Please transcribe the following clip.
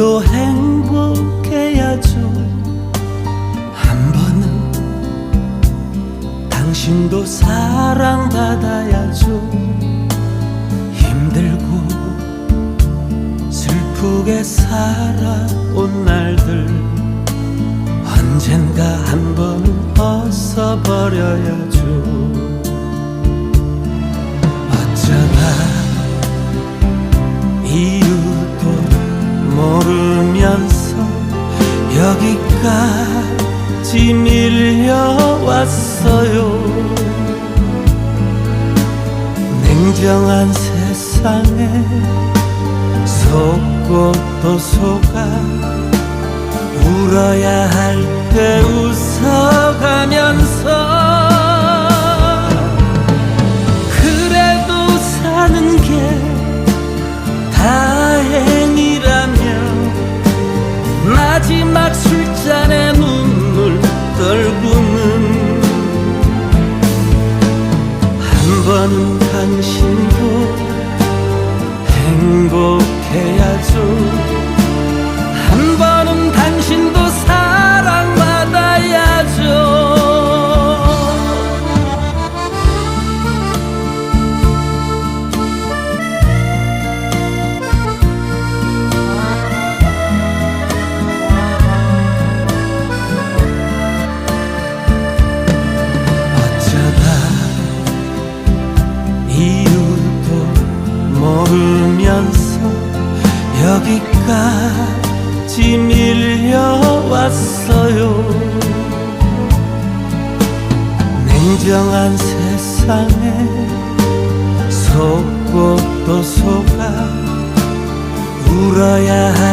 우리도 행복해야죠 한 번은 당신도 사랑받아야죠 힘들고 슬프게 살아온 날들. 언젠가 한 번은 벗어버려야죠 모르면서 여기까지 밀려왔어요. 냉정한 세상에 속고 또 속아 울어야 할 때 웃어가면서 한번 여기까지 밀려왔어요. 냉정한 세상에 속고 또 속아 울어야 할